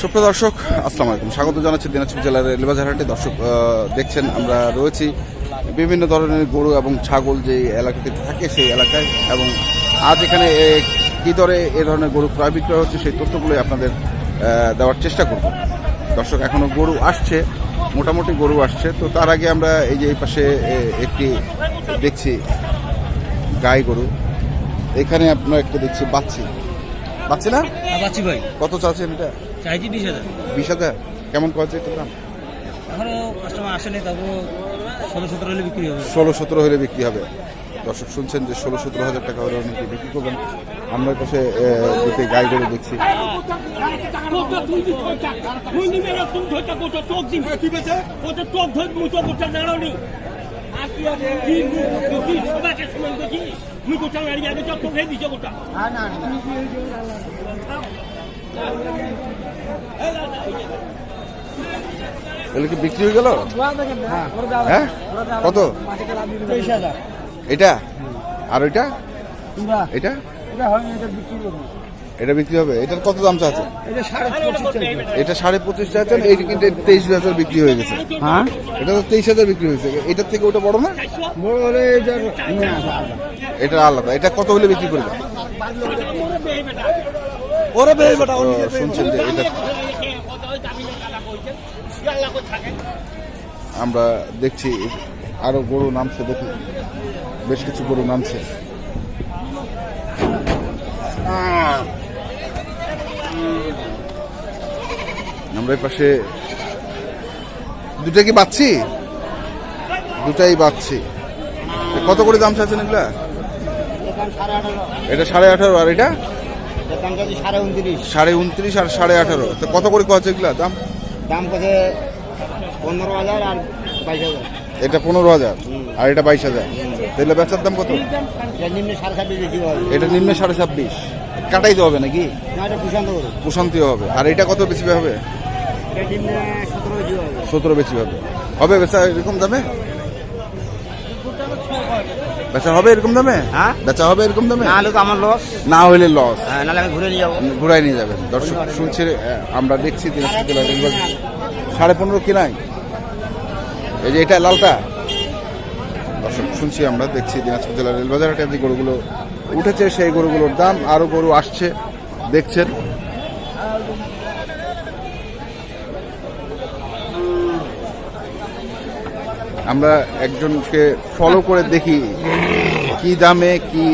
সুপ্রিয় দর্শক আসসালামু আলাইকুম। স্বাগত জানাচ্ছি দিনাজপুর জেলার রেলবাজার হাটে দর্শক দেখছেন আমরা রয়েছি বিভিন্ন ধরনের গরু এবং ছাগল যে এলাকাতে থাকে সেই এলাকায় এবং আজ এখানে কী দরে এ ধরনের গরু ক্রয় বিক্রয় হচ্ছে সেই তথ্যগুলো আপনাদের দেওয়ার চেষ্টা করব। দর্শক এখনও গরু আসছে মোটামুটি গরু আসছে। তো তার আগে আমরা এই যে এই পাশে একটি দেখছি গাই গরু। এখানে আপনার একটা দেখছি বাচ্চি। বাচ্চি না? আবাচ্ছি ভাই। কত চাচ্ছেন এটা? চাইছি বিশ হাজার। বিশ হাজার? কেমন কয়েছে এটার দাম? এখনও কাস্টমার আসেনি তারপর ষোলো সতেরো হলে বিক্রি হবে। ষোলো সতেরো হলে বিক্রি হবে। দর্শক শুনছেন যে ষোলো সতেরো হাজার টাকা হলে অনেকে বিক্রি করবেন। আমরা আহ, দুটি গাই গরু দেখছি। মুই নি। এগুলো কি বিক্রি হয়ে গেল? হ্যাঁ? কত? এটা? আর ওইটা? এটা? এটা এটা বিক্রি করব এটা বিক্রি হবে। এটার কত দাম চাচ্ছে এটা সাড়ে পঁচিশ চাচ্ছেন এইটা কিন্তু তেইশ হাজার বিক্রি হয়ে গেছে। হ্যাঁ? এটা তো তেইশ হাজার বিক্রি হয়েছে। এটার থেকে ওটা বড় না? বড় হলে এটা আলাদা। এটা কত হলে বিক্রি করবে ওরে শুনছেন যে এটা আমরা দেখছি আরও গরু নামছে দেখি। বেশ কিছু গরু নামছে। আমরা পাশে দুটা কি বাচ্ছি? দুটাই বাচ্ছি। কত করে দাম চাচ্ছেন এগুলা? এটা সাড়ে আঠারো আর এটা? সাড়ে উনত্রিশ। সাড়ে উনত্রিশ আর সাড়ে আঠারো। তো কত করে কচ্ছে এগুলা? দাম? দাম কাছে পনেরো হাজার আর বাইশ হাজার। এটা পনেরো হাজার? আর এটা বাইশ হাজার? তাহলে বেচার দাম কত? এটা নিম্নে সাড়ে ছাব্বিশ বেশি হবে। এটা নিম্নে সাড়ে ছাব্বিশ। কাটাইতে হবে নাকি? না এটা প্রশান্ত করো। প্রশান্তি হবে। আর এটা কত বেশি হবে? সতেরো বেশি হবে। হবে। হবে বেচা এরকম দামে? বেচা হবে এরকম দামে? হ্যাঁ? বেচা হবে এরকম দামে? না তো আমার লস না হইলে লস নাহলে আমি ঘুরে নিয়ে যাব। ঘুরাই নিয়ে যাবেন। দর্শক শুনছে আমরা দেখছি সাড়ে পনেরো কিনাই এই যে এটা লালটা। দর্শক, শুনছি আমরা, দেখছি দিনাজপুর জেলার রেলবাজার হাটে যে গরুগুলো উঠেছে, সেই গরুগুলোর দাম আরও গরু আসছে, দেখছেন। আমরা একজনকে ফলো করে দেখি, কি দামে, কি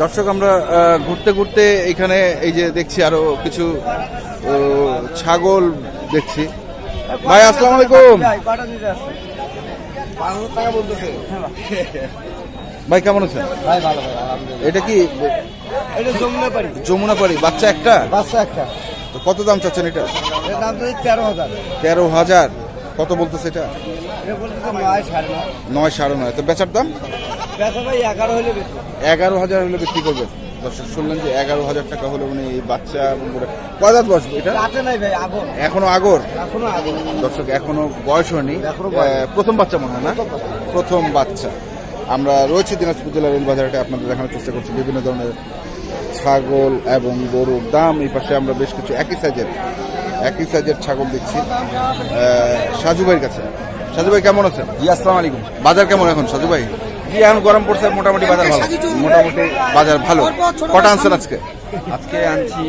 দর্শক আমরা ঘুরতে ঘুরতে এখানে এই যে দেখছি আরও কিছু ছাগল দেখছি। ভাই আসসালামু আলাইকুম। টাকা বলতেছে। ভাই কেমন আছেন? ভাই ভালো ভাই এটা কি? এটা যমুনা পারি যমুনা পাড়ি বাচ্চা একটা? বাচ্চা একটা। তো কত দাম চাচ্ছেন এটা? দাম তো তেরো হাজার। তেরো হাজার। কত বলতেছে এটা? নয় সাড়ে নয়। নয় সাড়ে নয়। তো বেচার দাম? এগারো হলে বেশি এগারো হাজার হলে বিক্রি করবেন। দর্শক শুনলেন যে এগারো হাজার টাকা হলে উনি এই বাচ্চা কয় দাঁত বসবে এটা? রাতে নাই ভাই আগুন এখনও আগর? এখনও দর্শক এখনও বয়স হয়নি। প্রথম বাচ্চা মনে হয় না? প্রথম বাচ্চা। আমরা রয়েছি দিনাজপুর জেলার রেল বাজারটা আপনাদের দেখানোর চেষ্টা করছি বিভিন্ন ধরনের ছাগল এবং গরুর দাম। এই পাশে আমরা বেশ কিছু একই সাইজের একই সাইজের ছাগল দেখছি। সাজু ভাইয়ের কাছে। সাজু ভাই কেমন আছেন? জি আসসালাম আলাইকুম। বাজার কেমন এখন সাজু ভাই? জি এখন গরম পড়ছে? মোটামুটি বাজার ভালো? মোটামুটি বাজার ভালো। কটা আনছেন আজকে? আজকে আনছি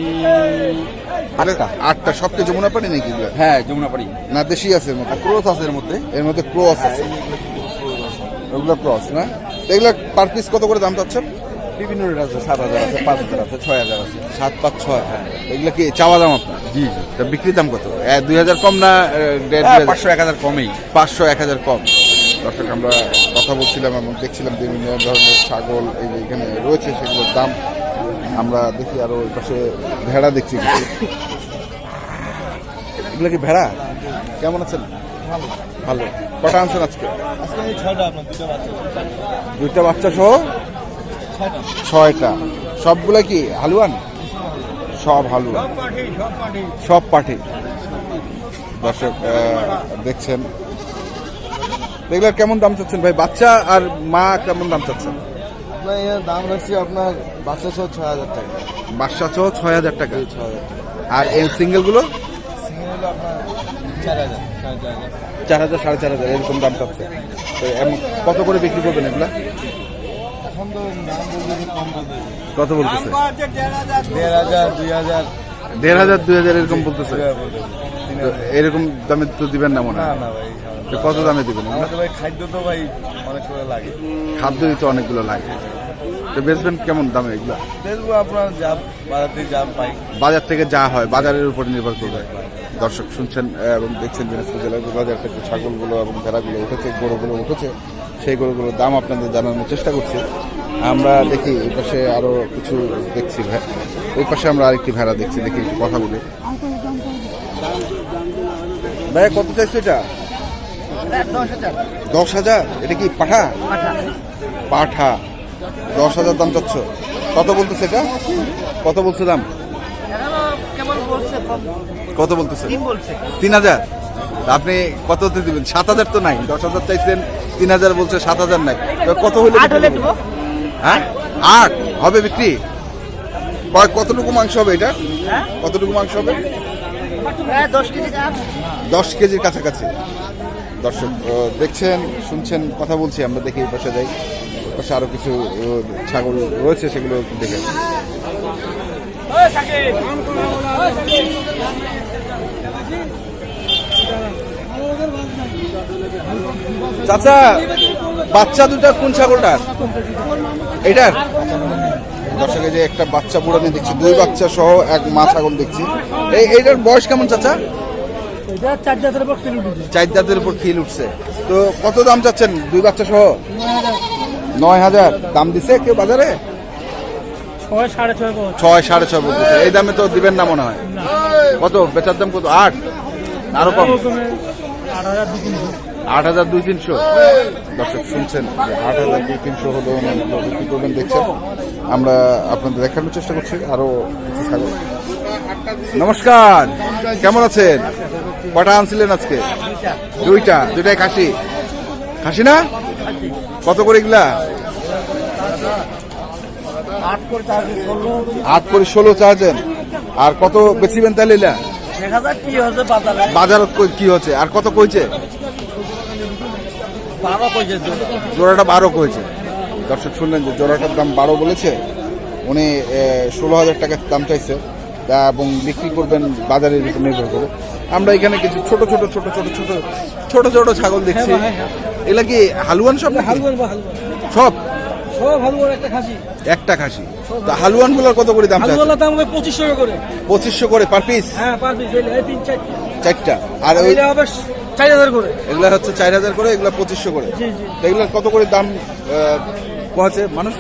আটটা। আটটা। সবকে যমুনা পানি নাকি? হ্যাঁ যমুনাপাড়ি না দেশি আছে এর মধ্যে? ক্রোস আছে এর মধ্যে? এর মধ্যে ক্রস আছে। ওগুলো ক্রস না? এগুলো পার পিস কত করে দাম চাচ্ছেন? বিভিন্ন রেট আছে সাত হাজার আছে পাঁচ হাজার আছে ছয় হাজার আছে। সাত পাঁচ ছয়। এগুলো কি চাওয়া দাম আপনার? জি জি। তা বিক্রি দাম কত? দুই হাজার কম না হ্যাঁ, পাঁচশো এক হাজার কমেই। পাঁচশো এক হাজার কম। দর্শক আমরা কথা বলছিলাম এবং দেখছিলাম বিভিন্ন ধরনের ছাগল এই যে এখানে রয়েছে সেগুলোর দাম আমরা দেখি আরও ওই পাশে ভেড়া দেখছি কিছু। এগুলো কি ভেড়া? কেমন আছেন? ভালো। কটা আনছেন আজকে? দুইটা বাচ্চা। সহ? ছয়টা। ছয়টা। সবগুলা কি হালুয়ান? সব হালুয়ান। সব পাঠি দর্শক দেখছেন এগুলার কেমন দাম চাচ্ছেন ভাই? বাচ্চা আর মা কেমন দাম চাচ্ছেন? আপনার এর দাম রাখছি আপনার বাচ্চা সহ ছয় হাজার টাকা। বাচ্চা সহ ছয় হাজার টাকা? ছয় হাজার আর এই সিঙ্গেলগুলো সিঙ্গেল হলো আপনার চার হাজার সাড়ে চার হাজার। চার হাজার সাড়ে চার হাজার এরকম দাম চাচ্ছে। তো এমন কত করে বিক্রি করবেন এগুলা? এখন তো দাম বলতে কম বলতে কত বলতেছে? দেড় হাজার দুই হাজার। দেড় হাজার দুই হাজার এরকম বলতেছে। তো এরকম দামে তো দিবেন না মনে না হয় না ভাই কত দামে দিবেন ভাই খাদ্য তো ভাই অনেক করে লাগে। খাদ্য দিতে অনেকগুলো লাগে। তো বেচবেন কেমন দামে এগুলো? দেখব আপনার যা বাজার থেকে যা পাই। বাজার থেকে যা হয় বাজারের উপর নির্ভর করবে। দর্শক শুনছেন এবং দেখছেন দিনাজপুর জেলার বাজার থেকে ছাগলগুলো এবং ভেড়াগুলো উঠেছে গরুগুলো উঠেছে। সেই গরুগুলোর দাম আপনাদের জানানোর চেষ্টা করছি। আমরা দেখি এই পাশে আরও কিছু দেখছি ভাই ওই পাশে আমরা আরেকটি ভেড়া দেখছি দেখি একটু কথা বলি। ভাইয়া কত চাইছো এটা? দশ হাজার। এটা কি পাঠা? পাঠা। দশ হাজার দাম চাচ্ছ। কত বলতেছে এটা? কত বলছে দাম? কত বলতেছে? তিন হাজার? আপনি কততে দিবেন? সাত হাজার তো নাই। দশ হাজার চাইছেন তিন হাজার বলছে সাত হাজার নাই। কত হলে হ্যাঁ? আট? হবে বিক্রি? কতটুকু মাংস হবে এটা? কতটুকু মাংস হবে? দশ কেজির কাছাকাছি। দর্শক দেখছেন, শুনছেন, কথা বলছি, আমরা দেখি পাশে যাই। পাশে আরও কিছু ছাগল রয়েছে, সেগুলো দেখে। চাচা, বাচ্চা দুটা কোন ছাগলটার এটার দর্শকে যে একটা বাচ্চা বুড়ানি দেখছি, দুই বাচ্চা সহ এক মা ছাগল দেখছি। এই, এইটার বয়স কেমন, চাচা? চার দাঁতের উপর খিল উঠছে। তো কত দাম চাচ্ছেন দুই বাচ্চা সহ? নয় হাজার। দাম দিছে কেউ বাজারে? ছয় সাড়ে ছয় বলতেছে এই দামে তো দিবেন না মনে হয়। কত? বেচার দাম কত? আট? আরও কম? আট হাজার দুই তিনশো। দর্শক শুনছেন আট হাজার দুই তিনশো অনেকগুলো বিক্রি করবেন দেখছেন। আমরা আপনাদের দেখানোর চেষ্টা করছি। আরও নমস্কার। কেমন আছেন? কটা আনছিলেন আজকে? দুইটা দুইটাই খাসি। খাসি না? কত করে এগুলা? আট করে ষোলো চার্জেন। আর কত বেচিবেন তাহলে এলা? বাজারে? কি হচ্ছে আর কত কইছে? জোড়াটা বারো কইছে। দর্শক শুনলেন যে জোড়াটার দাম বারো বলেছে। উনি ষোলো হাজার টাকার দাম চাইছে। এবং বিক্রি করবেন বাজারের উপর নির্ভর করে। আমরা এখানে কিছু ছোট ছোট ছোট ছোট ছোট ছোট ছোট ছাগল দেখছি। এগুলা কি হালুয়ান সব? হালুয়ান সব? সব একটা খাসি। তা হালুয়ান। গুলোর কত করে দাম দাম পঁচিশশো করে। পঁচিশশো করে পার পিস হ্যাঁ পার পিস চার চারটা। আর ওই এটা চার হাজার করে। এগুলা হচ্ছে চার হাজার করে এগুলা পঁচিশশো করে। এগুলার কত করে দাম কহছে মানুষ?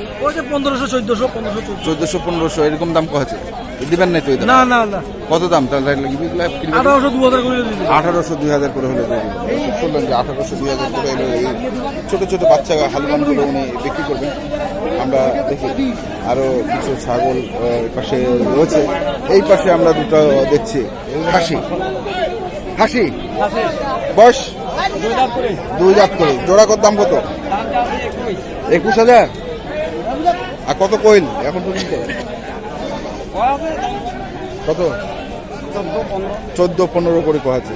পনেরোশো চোদ্দশো পনেরোশো চোদ্দশো। পনেরোশো এরকম দাম কহছে দিবেন নাই তো না না না। কত দাম? তাহলে আঠারোশো দু হাজার করে আঠারোশো দুই হাজার করে হলে দিবেন। যে আঠারোশো দুই হাজার করে হলে এই ছোট ছোট বাচ্চা হালুয়ানগুলো উনি বিক্রি করবেন। আমরা দেখি আরও কিছু ছাগল পাশে রয়েছে। এই পাশে আমরা দুটো দেখছি। হাসি খাসি? বয়স? দুই লাখ করে জোড়া কত দাম কত? একুশ হাজার? আর কত কইল? এখন পর্যন্ত? কত? চোদ্দ পনেরো করে কহাছে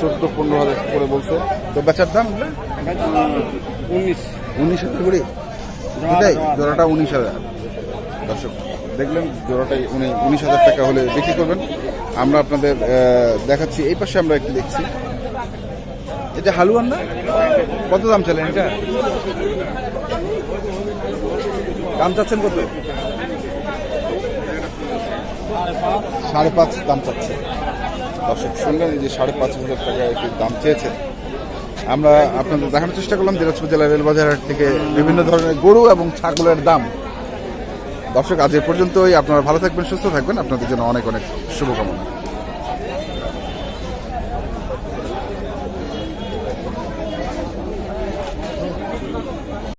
চোদ্দ পনেরো হাজার করে বলছে। তো বেচার দাম উনিশ। উনিশ হাজার করে? এটাই? জোড়াটা উনিশ হাজার। দর্শক দেখলেন জোড়াটাই উনি উনিশ হাজার টাকা হলে বিক্রি করবেন। আমরা আপনাদের দেখাচ্ছি। এই পাশে আমরা একটু দেখছি। এটা হালুয়ান না? কত দাম চালেন এটা? দাম চাচ্ছেন কত? সাড়ে পাঁচ দাম চাচ্ছে দর্শক, শুনলেন যে সাড়ে পাঁচ হাজার টাকা একটু দাম চেয়েছে। আমরা আপনাদের দেখানোর চেষ্টা করলাম, দিনাজপুর জেলার রেলবাজার থেকে বিভিন্ন ধরনের গরু এবং ছাগলের দাম। দর্শক, আজ এ পর্যন্তই। আপনারা ভালো থাকবেন, সুস্থ থাকবেন। আপনাদের জন্য অনেক অনেক শুভকামনা।